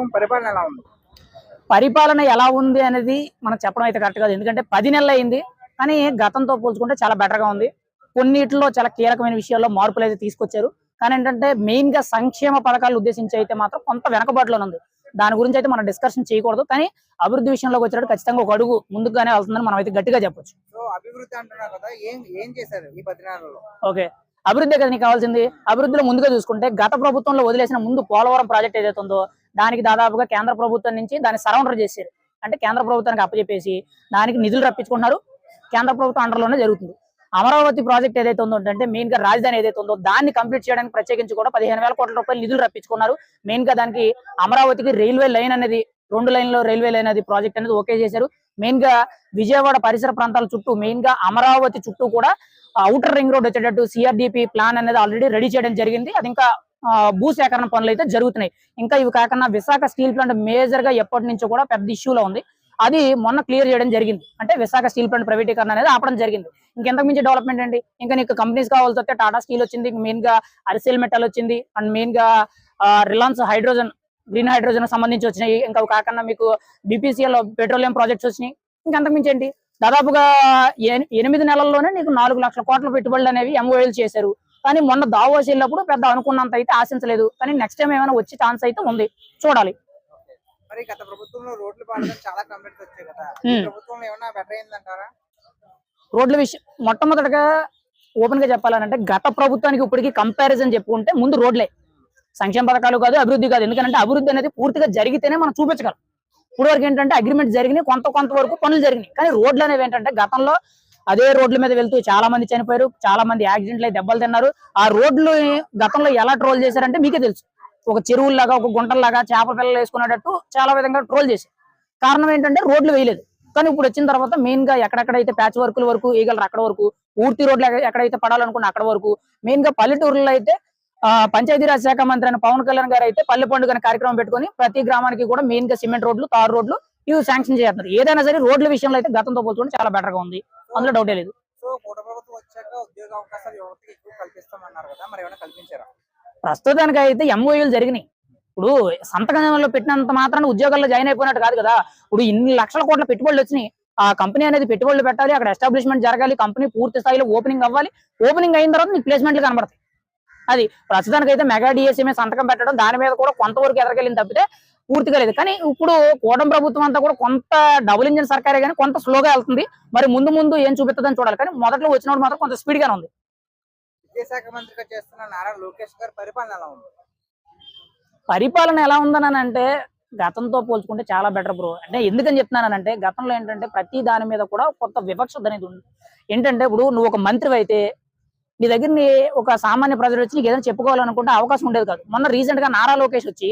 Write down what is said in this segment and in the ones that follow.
ప్రభుత్వం పరిపాలన ఎలా ఉంది? పరిపాలన ఎలా ఉంది అనేది మనం చెప్పడం అయితే కరెక్ట్ కాదు. ఎందుకంటే పది నెలలు అయింది కానీ గతంతో పోల్చుకుంటే చాలా బెటర్గా ఉంది. కొన్నిటిలో చాలా కీలకమైన విషయాల్లో మార్పులు అయితే తీసుకొచ్చారు. కానీ ఏంటంటే మెయిన్గా సంక్షేమ పథకాలు ఉద్దేశించి అయితే మాత్రం కొంత వెనకబాటులోనే ఉంది. దాని గురించి అయితే మనం డిస్కషన్ చేయకూడదు. కానీ అభివృద్ధి విషయంలోకి వచ్చేటప్పుడు ఖచ్చితంగా ఒక అడుగు ముందుగానే వెళ్తుందని మనం అయితే గట్టిగా చెప్పొచ్చు. ఓకే అభివృద్ధి కదా నీకు కావాల్సింది? అభివృద్ధిలో ముందుగా చూసుకుంటే గత ప్రభుత్వంలో వదిలేసిన ముందు పోలవరం ప్రాజెక్ట్ ఏదైతే ఉందో దానికి దాదాపుగా కేంద్ర ప్రభుత్వం నుంచి దాన్ని సరౌండర్ చేశారు. అంటే కేంద్ర ప్రభుత్వానికి అప్పచెప్పేసి దానికి నిధులు రప్పించుకున్నారు కేంద్ర ప్రభుత్వం అండర్లోనే జరుగుతుంది. అమరావతి ప్రాజెక్ట్ ఏదైతే ఉందో అంటే మెయిన్గా రాజధాని ఏదైతే ఉందో దాన్ని కంప్లీట్ చేయడానికి ప్రత్యేకించి కూడా పదిహేను వేల కోట్ల రూపాయలు నిధులు రప్పించుకున్నారు. మెయిన్గా దానికి అమరావతికి రైల్వే లైన్ అనేది రెండు లైన్లో రైల్వే లైన్ అనేది ప్రాజెక్ట్ అనేది ఓకే చేశారు. మెయిన్గా విజయవాడ పరిసర ప్రాంతాల చుట్టూ మెయిన్గా అమరావతి చుట్టూ కూడా అవుటర్ రింగ్ రోడ్ వచ్చేటట్టు సిఆర్డిపి ప్లాన్ అనేది ఆల్రెడీ రెడీ చేయడం జరిగింది. అది ఇంకా ఆ, భూ సేకరణ పనులు అయితే జరుగుతున్నాయి. ఇంకా ఇవి కాకుండా విశాఖ స్టీల్ ప్లాంట్ మేజర్గా ఎప్పటి నుంచో కూడా పెద్ద ఇష్యూలో ఉంది. అది మొన్న క్లియర్ చేయడం జరిగింది. అంటే విశాఖ స్టీల్ ప్లాంట్ ప్రైవేటీకరణ అనేది ఆపడం జరిగింది. ఇంకెంతకు మించి డెవలప్మెంట్ అండి ఇంకా నీకు కంపెనీస్ కావాల్సి వస్తే టాటా స్టీల్ వచ్చింది మెయిన్గా అరిసెల్ మెటల్ వచ్చింది అండ్ మెయిన్గా రిలయన్స్ హైడ్రోజన్ గ్రీన్ హైడ్రోజన్ సంబంధించి వచ్చినాయి. ఇంకా అవి కాకుండా మీకు బీపీసీఎల్ పెట్రోలియం ప్రాజెక్ట్స్ వచ్చినాయి. ఇంకంతకు మించి ఏంటి? దాదాపుగా ఎనిమిది నెలల్లోనే నీకు నాలుగు లక్షల కోట్ల పెట్టుబడులు అనేవి ఎంఓఎల్ చేశారు. కానీ మొన్న దావోస్ వెళ్ళినప్పుడు పెద్ద అనుకున్నంత అయితే ఆశించలేదు. కానీ నెక్స్ట్ టైం ఏమైనా వచ్చే ఛాన్స్ అయితే ఉంది. చూడాలి. మరి గత ప్రభుత్వంలో రోడ్లు పాడడం చాలా కంప్లైంట్స్ వచ్చాయి కదా. ఈ. ప్రభుత్వంలో ఏమైనా బెటర్ అయిందంటారా? రోడ్ల విషయం మొట్టమొదటిగా ఓపెన్గా చెప్పాలంటే గత ప్రభుత్వానికి ఇప్పటికి కంపారిజన్ చెప్పుకుంటే ముందు రోడ్లే. సంక్షేమ పథకాలు కాదు అభివృద్ధి కాదు. ఎందుకంటే అభివృద్ధి అనేది పూర్తిగా జరిగితేనే మనం చూపించగలం. ఇప్పుడు వరకు ఏంటంటే అగ్రిమెంట్ జరిగినాయి కొంత కొంత వరకు పనులు జరిగినాయి. కానీ రోడ్లు అనేవి ఏంటంటే గతంలో అదే రోడ్ల మీద వెళ్తూ చాలా మంది చనిపోయారు చాలా మంది యాక్సిడెంట్లు అయి దెబ్బలు తిన్నారు. ఆ రోడ్లు గతంలో ఎలా ట్రోల్ చేశారంటే మీకే తెలుసు. ఒక చెరువుల్లాగా ఒక గుంటల్లాగా చేప పిల్లలు వేసుకునేటట్టు చాలా విధంగా ట్రోల్ చేశారు. కారణం ఏంటంటే రోడ్లు వేయలేదు. కానీ ఇప్పుడు వచ్చిన తర్వాత మెయిన్గా ఎక్కడెక్కడైతే ప్యాచ్ వర్కుల వరకు ఈగలరు అక్కడ వరకు పూర్తి రోడ్లు ఎక్కడైతే పడాలనుకున్న అక్కడ వరకు మెయిన్గా పల్లెటూరులో అయితే ఆ, పంచాయతీరాజ్ శాఖ మంత్రి అయిన పవన్ కళ్యాణ్ గారు అయితే పల్లె పండుగ కార్యక్రమం పెట్టుకొని ప్రతి గ్రామానికి కూడా మెయిన్గా సిమెంట్ రోడ్లు తారు రోడ్లు ఇవి శాంక్షన్ చేస్తున్నారు ఏదైనా సరే రోడ్ల విషయంలో అయితే గతంతో పోల్చుకుంటే చాలా బెటర్గా ఉంది. అందులో డౌటే లేదు. ప్రస్తుతానికి అయితే ఎంఓయూలు జరిగినాయి. ఇప్పుడు సంతకంలో పెట్టినంత మాత్రాన ఉద్యోగాల్లో జాయిన్ అయిపోయినట్టు కాదు కదా. ఇప్పుడు ఇన్ని లక్షల కోట్ల పెట్టుబడులు వచ్చినాయి. ఆ కంపెనీ అనేది పెట్టుబడులు పెట్టాలి అక్కడ ఎస్టాబ్లిష్మెంట్ జరగాలి కంపెనీ పూర్తి స్థాయిలో ఓపెనింగ్ అవ్వాలి. ఓపెనింగ్ అయిన తర్వాత నీకు ప్లేస్మెంట్లు కనబడతాయి. అది ప్రస్తుతానికి అయితే మెగా డిఎస్ఎంఏ సంతకం పెట్టడం దాని మీద కూడా కొంతవరకు ఎదరకెళ్ళింది తప్పితే పూర్తిగా లేదు. కానీ ఇప్పుడు కూటమి ప్రభుత్వం అంతా కూడా కొంత డబుల్ ఇంజిన్ సర్కారే కానీ కొంత స్లోగా వెళ్తుంది. మరి ముందు ముందు ఏం చూపిస్తుందని చూడాలి. కానీ మొదట్లో వచ్చినప్పుడు మాత్రం కొంత స్పీడ్ గానే ఉంది. విద్యాశాఖ మంత్రిగా చేస్తున్న నారా లోకేష్ గారి పరిపాలన ఎలా ఉంది? పరిపాలన ఎలా ఉందని అంటే గతంతో పోల్చుకుంటే చాలా బెటర్ బ్రో అంటే ఎందుకని చెప్తున్నానంటే గతంలో ఏంటంటే ప్రతి దాని మీద కూడా కొత్త వివక్షత అనేది ఉంది. ఏంటంటే ఇప్పుడు నువ్వు ఒక మంత్రి అయితే నీ దగ్గర ఒక సామాన్య ప్రజలు వచ్చి నీకు ఏదైనా చెప్పుకోవాలనుకుంటే అవకాశం ఉండేది కాదు. మొన్న రీసెంట్గా నారా లోకేష్ వచ్చి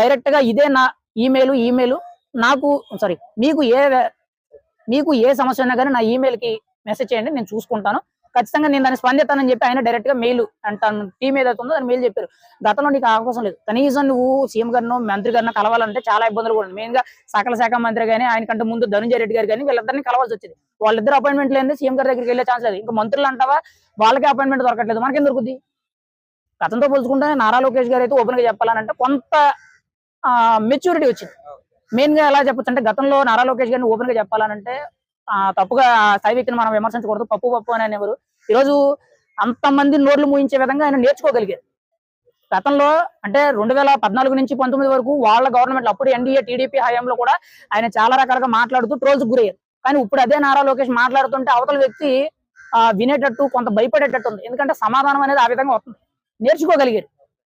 డైరెక్ట్గా ఇదే నా ఈమెయిల్ ఈమెయిల్ నాకు సారీ మీకు ఏ మీకు ఏ సమస్య ఉన్నా కానీ నా ఈమెయిల్కి మెసేజ్ చేయండి నేను చూసుకుంటాను. ఖచ్చితంగా నేను దాన్ని స్పందిస్తానని చెప్పి ఆయన డైరెక్ట్గా మెయిల్ అంటాను టీం ఏదైతే ఉందో దాన్ని మెయిల్ చెప్పారు. గతంలో నీకు అవకాశం లేదు. కనీసం నువ్వు సీఎం గారినో మంత్రి గారినో కలవాలంటే చాలా ఇబ్బందులు కూడా మెయిన్గా సకల శాఖ మంత్రి కానీ ఆయన కంటే ముందు ధనుంజయ రెడ్డి గారు కానీ వీళ్ళిద్దరిని కలవాల్సి వచ్చింది. వాళ్ళిద్దరు అపాయింట్మెంట్ లేని సీఎం గారి దగ్గరికి వెళ్ళే ఛాన్స్ లేదు. ఇంకా మంత్రులు అంటావా? వాళ్ళకి అపాయింట్మెంట్ దొరకట్లేదు. మనకేం దొరుకుద్ది? గతంతో పోల్చుకుంటే నారా లోకేష్ గారు అయితే ఓపెన్గా చెప్పాలంటే కొంత మెచ్యూరిటీ వచ్చింది. మెయిన్గా ఎలా చెప్పొచ్చు అంటే గతంలో నారా లోకేష్ గారిని ఓపెన్గా చెప్పాలనంటే ఆ, తప్పుగా సాయి వ్యక్తిని మనం విమర్శించకూడదు. పప్పు పప్పు అని అనేవారు. ఈరోజు అంతమంది నోర్లు మూయించే విధంగా ఆయన నేర్చుకోగలిగారు. గతంలో అంటే రెండు వేల పద్నాలుగు నుంచి పంతొమ్మిది వరకు వాళ్ళ గవర్నమెంట్ అప్పుడు ఎన్డీఏ టీడీపీ హయాంలో కూడా ఆయన చాలా రకాలుగా మాట్లాడుతూ ట్రోల్స్ గురయ్యారు. కానీ ఇప్పుడు అదే నారా లోకేష్ మాట్లాడుతుంటే అవతల వ్యక్తి ఆ, వినేటట్టు కొంత భయపడేటట్టు ఉంది. ఎందుకంటే సమాధానం అనేది ఆ విధంగా వస్తుంది. నేర్చుకోగలిగారు.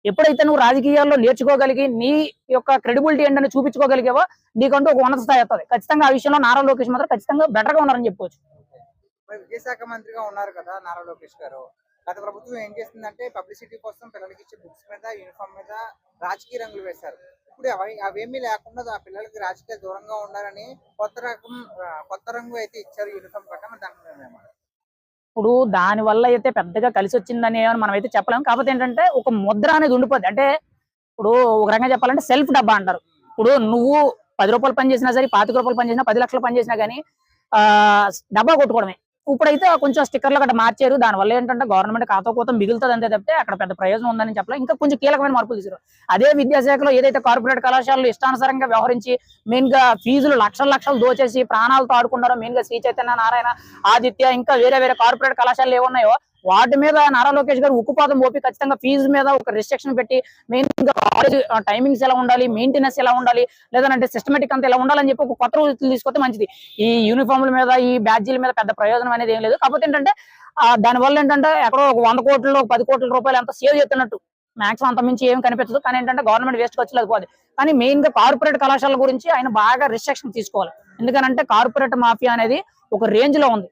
ఎప్పుడైతే నువ్వు రాజకీయాల్లో నేర్చుకోగలిగి నీ యొక్క క్రెడిబిలిటీ ఏంటని చూపించుకోగలిగావో నీకంటూ ఒక ఉన్నత స్థాయి వస్తుంది ఖచ్చితంగా ఆ విషయంలో నారా లోకేష్ మాత్రం ఖచ్చితంగా బెటర్గా ఉన్నారని చెప్పుకోవచ్చు. మరి విద్యాశాఖ మంత్రిగా ఉన్నారు కదా నారా లోకేష్ గారు. గత ప్రభుత్వం ఏం చేస్తుందంటే పబ్లిసిటీ కోసం పిల్లలకి ఇచ్చే బుక్స్ మీద యూనిఫామ్ మీద రాజకీయ రంగులు వేశారు. ఇప్పుడు అవి అవేమీ లేకుండా ఆ పిల్లలకి రాజకీయ దూరంగా ఉండాలని కొత్త రకం కొత్త రంగు అయితే ఇచ్చారు యూనిఫామ్ కట్ట దాని మీద ఇప్పుడు దాని వల్ల అయితే పెద్దగా కలిసి వచ్చిందని మనమైతే మనం అయితే చెప్పలేము కాకపోతే ఏంటంటే ఒక ముద్ర అనేది ఉండిపోద్ది. అంటే ఇప్పుడు ఒక రకంగా చెప్పాలంటే సెల్ఫ్ డబ్బా అంటారు. ఇప్పుడు నువ్వు పది రూపాయలు పని చేసినా సరే పాతిక రూపాయలు పని చేసినా పది లక్షలు పని చేసినా కానీ ఆ డబ్బా కొట్టుకోవడమే. ఇప్పుడైతే కొంచెం స్టిక్కర్లు గట్రా మార్చారు. దానివల్ల ఏంటంటే గవర్నమెంట్ ఖాతా కోతం మిగులుతుంది అంతే తప్పితే అక్కడ పెద్ద ప్రయోజనం ఉందని చెప్పలేదు ఇంకా కొంచెం కీలకమైన మార్పులు తీసారు అదే విద్యాశాఖలో ఏదైతే కార్పొరేట్ కళాశాలలు ఇష్టానుసారంగా వ్యవహరించి మెయిన్గా ఫీజులు లక్షల లక్షలు దోచేసి ప్రాణాలతో ఆడుకున్నారో మెయిన్గా శ్రీ చైతన్య నారాయణ ఆదిత్య ఇంకా వేరే వేరే కార్పొరేట్ కళాశాలలు ఏమున్నాయో వాటి మీద నారా లోకేష్ గారు ఉక్కుపాదం మోపి ఖచ్చితంగా ఫీజు మీద ఒక రిస్ట్రిక్షన్ పెట్టి మెయిన్గా కాలేజ్ టైమింగ్స్ ఎలా ఉండాలి మెయింటెనెన్స్ ఎలా ఉండాలి లేదంటే సిస్టమేటిక్ అంతా ఎలా ఉండాలని చెప్పి ఒక కొత్త రూల్స్ తీసుకొస్తే మంచిది. ఈ యూనిఫామ్ల మీద ఈ బ్యాడ్జీల మీద పెద్ద ప్రయోజనం అనేది ఏం లేదు. కాకపోతే ఏంటంటే దానివల్ల ఏంటంటే ఎక్కడో ఒక వంద కోట్లు పది కోట్ల రూపాయలు ఎంత సేవ్ చేస్తున్నట్టు. మాక్సిమం అంత మించి ఏం కనిపించదు. కానీ ఏంటంటే గవర్నమెంట్ వేస్ట్ ఖర్చులు అది కానీ మెయిన్గా కార్పొరేట్ కళాశాల గురించి ఆయన బాగా రిస్ట్రిక్షన్ తీసుకోవాలి. ఎందుకనంటే కార్పొరేట్ మాఫియా అనేది ఒక రేంజ్లో ఉంది.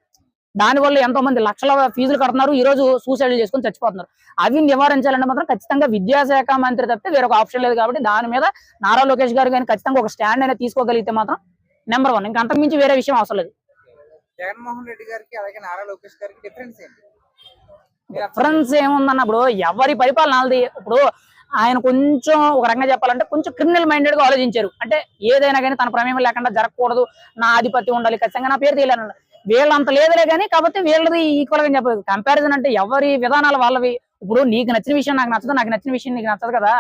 దానివల్ల ఎంతో మంది లక్షల ఫీజులు కడుతున్నారు. ఈ రోజు సూసైడ్ చేసుకుని చచ్చిపోతున్నారు. అవి నివారించాలంటే మాత్రం ఖచ్చితంగా విద్యాశాఖ మంత్రి తప్పితే వేరొక ఆప్షన్ లేదు కాబట్టి దాని మీద నారా లోకేష్ గారు కానీ ఖచ్చితంగా ఒక స్టాండ్ అనేది తీసుకోగలిగితే మాత్రం నెంబర్ వన్ ఇంకా అంతకు మించి వేరే విషయం అవసరం లేదు. జగన్మోహన్ రెడ్డి గారికి అలాగే నారా లోకేష్ గారికి డిఫరెన్స్ ఏంటి? డిఫరెన్స్ ఏముందన్నప్పుడు ఎవరి పరిపాలన వాళ్ళది ఇప్పుడు ఆయన కొంచెం ఒక రకంగా చెప్పాలంటే కొంచెం క్రిమినల్ మైండెడ్గా ఆలోచించారు. అంటే ఏదైనా కానీ తన ప్రమేయం లేకుండా జరగకూడదు. నా ఆధిపత్యం ఉండాలి. ఖచ్చితంగా నా పేరు తీయాలని వీళ్ళంత లేదులే కానీ కాబట్టి వీళ్ళది ఈక్వల్గా చెప్పదు కంపారిజన్ అంటే ఎవరి విధానాలు వాళ్ళవి? ఇప్పుడు నీకు నచ్చిన విషయం నాకు నచ్చదు నాకు నచ్చిన విషయం నీకు నచ్చదు కదా.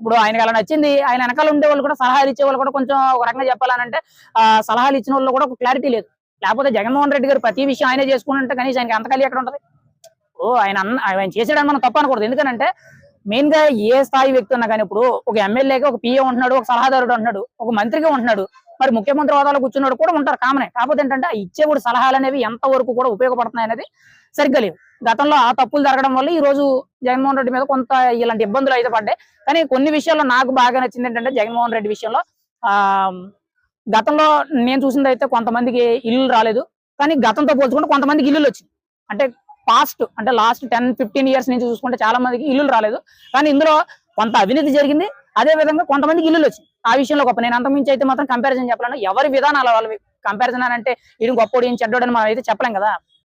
ఇప్పుడు ఆయనకి అలా నచ్చింది ఆయన వెనకాల ఉండే వాళ్ళు కూడా సలహాలు ఇచ్చే వాళ్ళు కూడా కొంచెం ఒక రకంగా చెప్పాలంటే ఆ సలహాలు ఇచ్చిన వాళ్ళు కూడా ఒక క్లారిటీ లేదు. లేకపోతే జగన్మోహన్ రెడ్డి గారు ప్రతి విషయం ఆయనే చేసుకుంటే కనీసం ఆయనకి అంతకాలి ఎక్కడ ఉంటుంది? ఓ ఆయన అన్న ఆయన చేసాడని మనం తప్పు అనకూడదు ఎందుకంటే మెయిన్గా ఏ స్థాయి వ్యక్తి ఉన్నా కానీ ఇప్పుడు ఒక ఎమ్మెల్యేగా ఒక పిఏ ఉంటున్నాడు ఒక సలహాదారుడు ఉంటున్నాడు ఒక మంత్రిగా ఉంటున్నాడు. మరి ముఖ్యమంత్రి హోదాలో కూర్చున్నాడు కూడా ఉంటారు కామనే. కాకపోతే ఏంటంటే ఇచ్చే కూడా సలహాలు అనేవి ఎంత వరకు కూడా ఉపయోగపడుతున్నాయి అనేది సరిగ్గా లేవు. గతంలో ఆ తప్పులు జరగడం వల్ల ఈ రోజు జగన్మోహన్ రెడ్డి మీద కొంత ఇలాంటి ఇబ్బందులు అయితే పడ్డాయి. కానీ కొన్ని విషయాల్లో నాకు బాగా నచ్చింది ఏంటంటే జగన్మోహన్ రెడ్డి విషయంలో ఆ గతంలో నేను చూసింది అయితే కొంతమందికి ఇల్లు రాలేదు. కానీ గతంతో పోల్చుకుంటే కొంతమందికి ఇల్లులు వచ్చింది అంటే పాస్ట్ అంటే లాస్ట్ టెన్ ఫిఫ్టీన్ ఇయర్స్ నుంచి చూసుకుంటే చాలా మందికి ఇల్లులు రాలేదు. కానీ ఇందులో కొంత అవినీతి జరిగింది. అదే విధంగా కొంతమందికి ఇల్లులు వచ్చింది ఆ విషయంలో గొప్ప. నేను అంతకుమించి అయితే మాత్రం కంపారిజన్ చెప్పలేను. ఎవరి విధానాలు వాళ్ళవి కంపారిజన్ అని అంటే ఈయన గొప్పోడు ఈయన చెడ్డోడని అని మనం అయితే చెప్పలేం కదా.